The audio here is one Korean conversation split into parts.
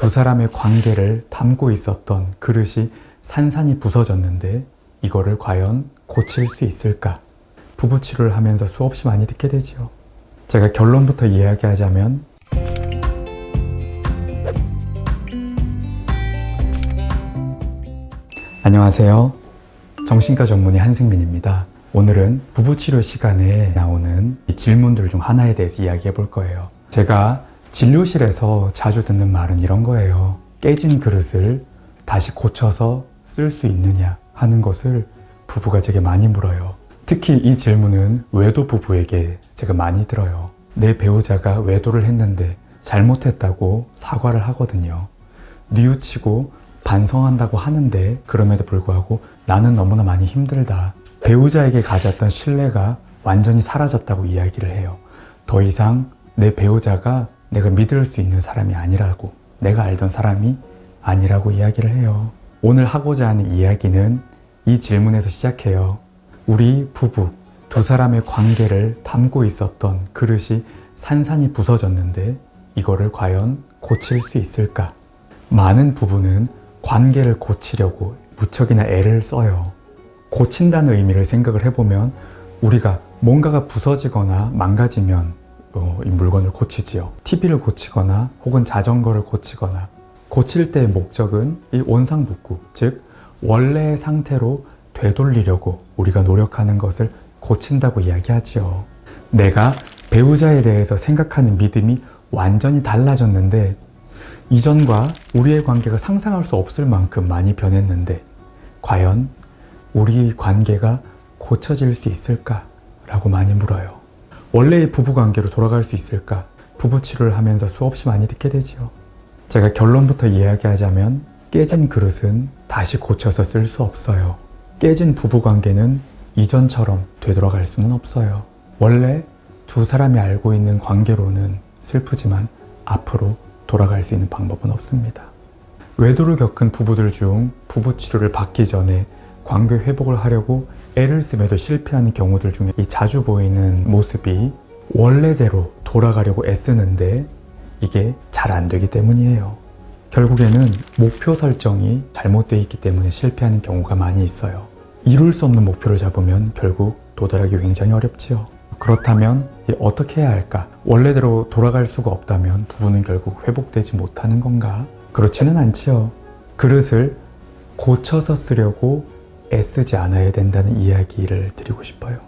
두 사람의 관계를 담고 있었던 그릇이 산산이 부서졌는데 이거를 과연 고칠 수 있을까? 부부 치료를 하면서 수없이 많이 듣게 되지요. 제가 결론부터 이야기하자면 안녕하세요. 정신과 전문의 한승민입니다. 오늘은 부부치료 시간에 나오는 이 질문들 중 하나에 대해서 이야기해 볼 거예요. 제가 진료실에서 자주 듣는 말은 이런 거예요. 깨진 그릇을 다시 고쳐서 쓸 수 있느냐 하는 것을 부부가 제게 많이 물어요. 특히 이 질문은 외도 부부에게 제가 많이 들어요. 내 배우자가 외도를 했는데 잘못했다고 사과를 하거든요. 뉘우치고 반성한다고 하는데 그럼에도 불구하고 나는 너무나 많이 힘들다. 배우자에게 가졌던 신뢰가 완전히 사라졌다고 이야기를 해요. 더 이상 내 배우자가 내가 믿을 수 있는 사람이 아니라고, 내가 알던 사람이 아니라고 이야기를 해요. 오늘 하고자 하는 이야기는 이 질문에서 시작해요. 우리 부부, 두 사람의 관계를 담고 있었던 그릇이 산산이 부서졌는데 이거를 과연 고칠 수 있을까? 많은 부부는 관계를 고치려고 무척이나 애를 써요. 고친다는 의미를 생각을 해보면 우리가 뭔가가 부서지거나 망가지면 어, 이 물건을 고치지요. TV를 고치거나 혹은 자전거를 고치거나 고칠 때의 목적은 이 원상복구, 즉 원래의 상태로 되돌리려고 우리가 노력하는 것을 고친다고 이야기하지요. 내가 배우자에 대해서 생각하는 믿음이 완전히 달라졌는데 이전과 우리의 관계가 상상할 수 없을 만큼 많이 변했는데 과연 우리 관계가 고쳐질 수 있을까? 라고 많이 물어요. 원래의 부부 관계로 돌아갈 수 있을까? 부부 치료를 하면서 수없이 많이 듣게 되지요. 제가 결론부터 이야기하자면 깨진 그릇은 다시 고쳐서 쓸 수 없어요. 깨진 부부 관계는 이전처럼 되돌아갈 수는 없어요. 원래 두 사람이 알고 있는 관계로는 슬프지만 앞으로 돌아갈 수 있는 방법은 없습니다. 외도를 겪은 부부들 중 부부 치료를 받기 전에 관계 회복을 하려고 애를 쓰면서 실패하는 경우들 중에 이 자주 보이는 모습이 원래대로 돌아가려고 애쓰는데 이게 잘 안 되기 때문이에요. 결국에는 목표 설정이 잘못되어 있기 때문에 실패하는 경우가 많이 있어요. 이룰 수 없는 목표를 잡으면 결국 도달하기 굉장히 어렵지요. 그렇다면 어떻게 해야 할까? 원래대로 돌아갈 수가 없다면 부부는 결국 회복되지 못하는 건가? 그렇지는 않지요. 그릇을 고쳐서 쓰려고 애쓰지 않아야 된다는 이야기를 드리고 싶어요.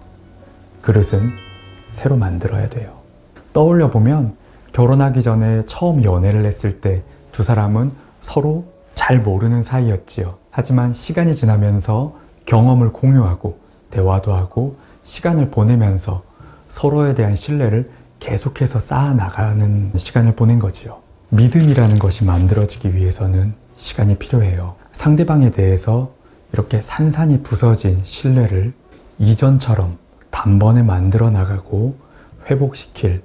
그릇은 새로 만들어야 돼요. 떠올려 보면 결혼하기 전에 처음 연애를 했을 때 두 사람은 서로 잘 모르는 사이였지요. 하지만 시간이 지나면서 경험을 공유하고 대화도 하고 시간을 보내면서 서로에 대한 신뢰를 계속해서 쌓아 나가는 시간을 보낸 거지요. 믿음이라는 것이 만들어지기 위해서는 시간이 필요해요. 상대방에 대해서 이렇게 산산이 부서진 신뢰를 이전처럼 단번에 만들어 나가고 회복시킬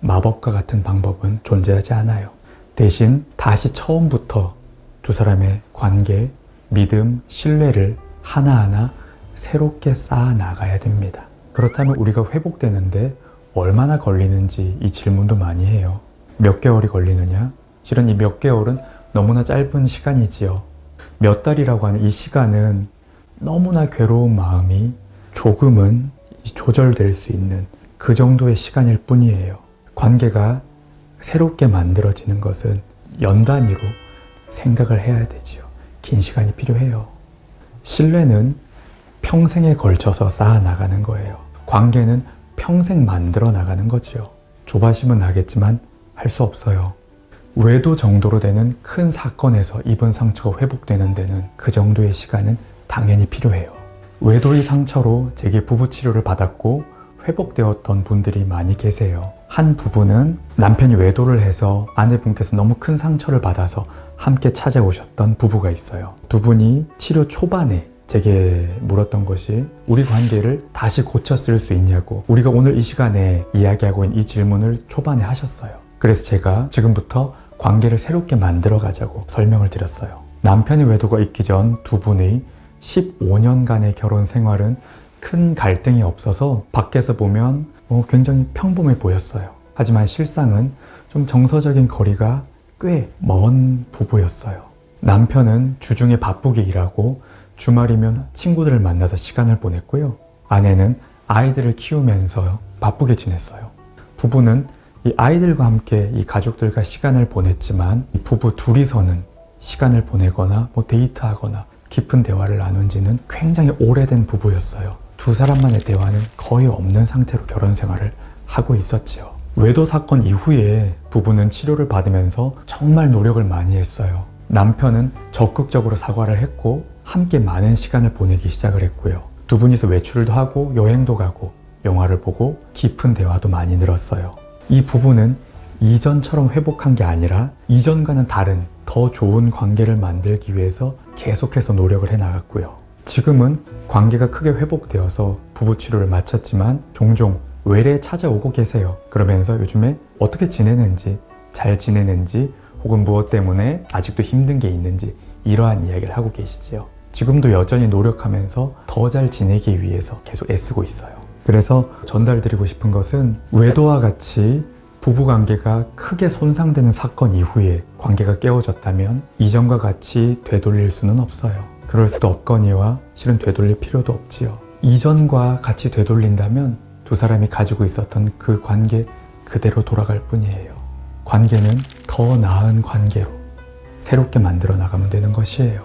마법과 같은 방법은 존재하지 않아요. 대신 다시 처음부터 두 사람의 관계, 믿음, 신뢰를 하나하나 새롭게 쌓아 나가야 됩니다. 그렇다면 우리가 회복되는데 얼마나 걸리는지 이 질문도 많이 해요. 몇 개월이 걸리느냐? 실은 이 몇 개월은 너무나 짧은 시간이지요. 몇 달이라고 하는 이 시간은 너무나 괴로운 마음이 조금은 조절될 수 있는 그 정도의 시간일 뿐이에요. 관계가 새롭게 만들어지는 것은 연 단위로 생각을 해야 되지요. 긴 시간이 필요해요. 신뢰는 평생에 걸쳐서 쌓아 나가는 거예요. 관계는 평생 만들어 나가는 거지요. 조바심은 나겠지만 할 수 없어요. 외도 정도로 되는 큰 사건에서 입은 상처가 회복되는 데는 그 정도의 시간은 당연히 필요해요. 외도의 상처로 제게 부부 치료를 받았고 회복되었던 분들이 많이 계세요. 한 부부는 남편이 외도를 해서 아내분께서 너무 큰 상처를 받아서 함께 찾아오셨던 부부가 있어요. 두 분이 치료 초반에 제게 물었던 것이 우리 관계를 다시 고쳤을 수 있냐고 우리가 오늘 이 시간에 이야기하고 있는 이 질문을 초반에 하셨어요. 그래서 제가 지금부터 관계를 새롭게 만들어 가자고 설명을 드렸어요. 남편의 외도가 있기 전 두 분의 15년간의 결혼 생활은 큰 갈등이 없어서 밖에서 보면 어, 굉장히 평범해 보였어요. 하지만 실상은 좀 정서적인 거리가 꽤 먼 부부였어요. 남편은 주중에 바쁘게 일하고 주말이면 친구들을 만나서 시간을 보냈고요. 아내는 아이들을 키우면서 바쁘게 지냈어요. 부부는 이 아이들과 함께 이 가족들과 시간을 보냈지만 이 부부 둘이서는 시간을 보내거나 뭐 데이트하거나 깊은 대화를 나눈 지는 굉장히 오래된 부부였어요. 두 사람만의 대화는 거의 없는 상태로 결혼 생활을 하고 있었지요. 외도 사건 이후에 부부는 치료를 받으면서 정말 노력을 많이 했어요. 남편은 적극적으로 사과를 했고 함께 많은 시간을 보내기 시작을 했고요. 두 분이서 외출도 하고 여행도 가고 영화를 보고 깊은 대화도 많이 늘었어요. 이 부부는 이전처럼 회복한 게 아니라 이전과는 다른 더 좋은 관계를 만들기 위해서 계속해서 노력을 해 나갔고요. 지금은 관계가 크게 회복되어서 부부 치료를 마쳤지만 종종 외래에 찾아오고 계세요. 그러면서 요즘에 어떻게 지내는지, 잘 지내는지, 혹은 무엇 때문에 아직도 힘든 게 있는지 이러한 이야기를 하고 계시지요. 지금도 여전히 노력하면서 더 잘 지내기 위해서 계속 애쓰고 있어요. 그래서 전달드리고 싶은 것은 외도와 같이 부부 관계가 크게 손상되는 사건 이후에 관계가 깨어졌다면 이전과 같이 되돌릴 수는 없어요. 그럴 수도 없거니와 실은 되돌릴 필요도 없지요. 이전과 같이 되돌린다면 두 사람이 가지고 있었던 그 관계 그대로 돌아갈 뿐이에요. 관계는 더 나은 관계로 새롭게 만들어 나가면 되는 것이에요.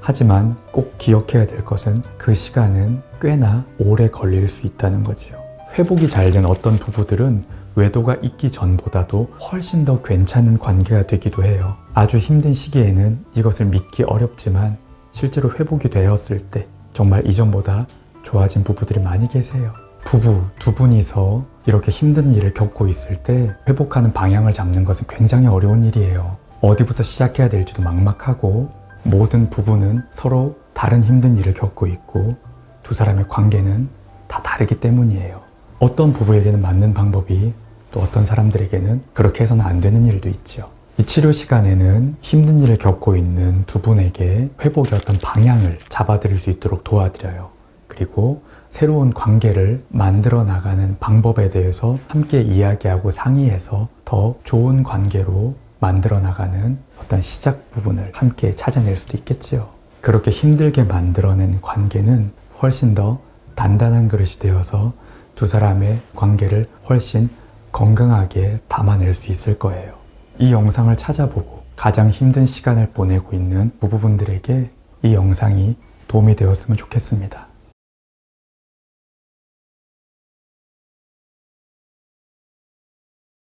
하지만 꼭 기억해야 될 것은 그 시간은 꽤나 오래 걸릴 수 있다는 거지요. 회복이 잘 된 어떤 부부들은 외도가 있기 전보다도 훨씬 더 괜찮은 관계가 되기도 해요. 아주 힘든 시기에는 이것을 믿기 어렵지만 실제로 회복이 되었을 때 정말 이전보다 좋아진 부부들이 많이 계세요. 부부 두 분이서 이렇게 힘든 일을 겪고 있을 때 회복하는 방향을 잡는 것은 굉장히 어려운 일이에요. 어디부터 시작해야 될지도 막막하고 모든 부부는 서로 다른 힘든 일을 겪고 있고 두 사람의 관계는 다 다르기 때문이에요. 어떤 부부에게는 맞는 방법이 또 어떤 사람들에게는 그렇게 해서는 안 되는 일도 있지요. 이 치료 시간에는 힘든 일을 겪고 있는 두 분에게 회복의 어떤 방향을 잡아드릴 수 있도록 도와드려요. 그리고 새로운 관계를 만들어 나가는 방법에 대해서 함께 이야기하고 상의해서 더 좋은 관계로 만들어 나가는 어떤 시작 부분을 함께 찾아낼 수도 있겠지요. 그렇게 힘들게 만들어낸 관계는 훨씬 더 단단한 그릇이 되어서 두 사람의 관계를 훨씬 건강하게 담아낼 수 있을 거예요. 이 영상을 찾아보고 가장 힘든 시간을 보내고 있는 부부분들에게 이 영상이 도움이 되었으면 좋겠습니다.